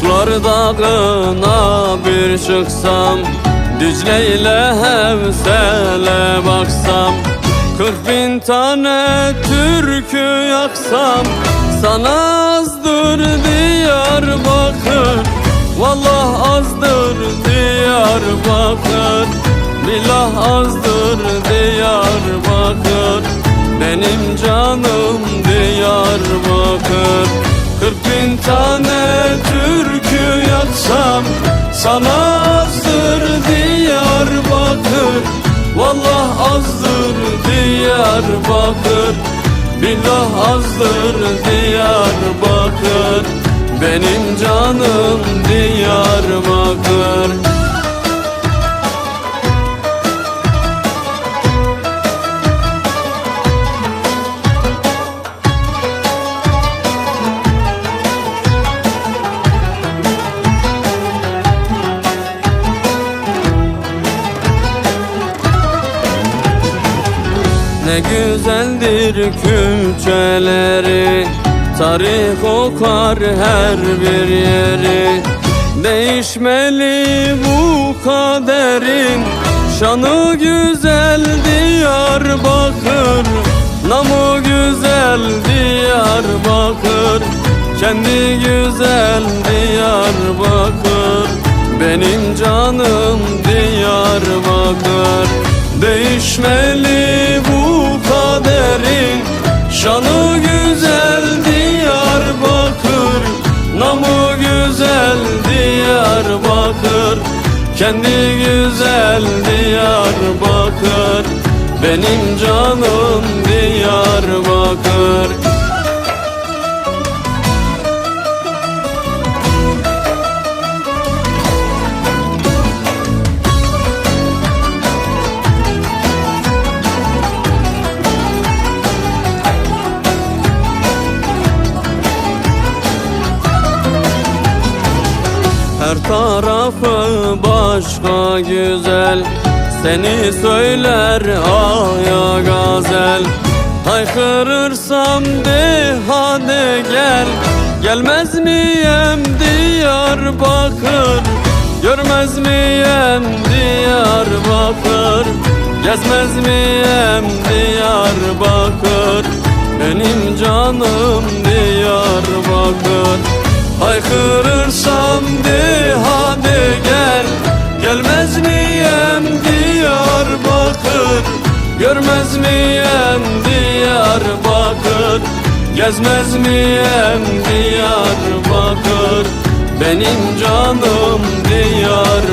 Kırklar dağına bir çıksam Dicle ile Hevsel'e baksam Kırk bin tane türkü yaksam Sana azdır Diyarbakır Vallah azdır Diyarbakır Billah azdır Diyarbakır Benim canım Diyarbakır Kırk bin tane yaksam Sana azdır Diyarbakır Vallah azdır Diyarbakır Billah azdır Diyarbakır Benim canım Diyarbakır Ne güzeldir külçeleri Tarih kokar her bir yeri. Değişmeli bu kaderin Şanı güzel Diyarbakır Namı güzel Diyarbakır Kendi güzel Diyarbakır Benim canım Diyarbakır Değişmeli Diyarbakır Kendi güzel Diyarbakır. Benim canım Her tarafı başka güzel. Seni söyler aya gazel. Haykırırsam de hadi gel. Gelmez miyem Diyarbakır Görmez miyem Diyarbakır Gezmez miyem Diyarbakır Benim canım Diyarbakır Haykırırsam de Görmez miyem Diyarbakır Gezmez miyem Diyarbakır Benim canım Diyarbakır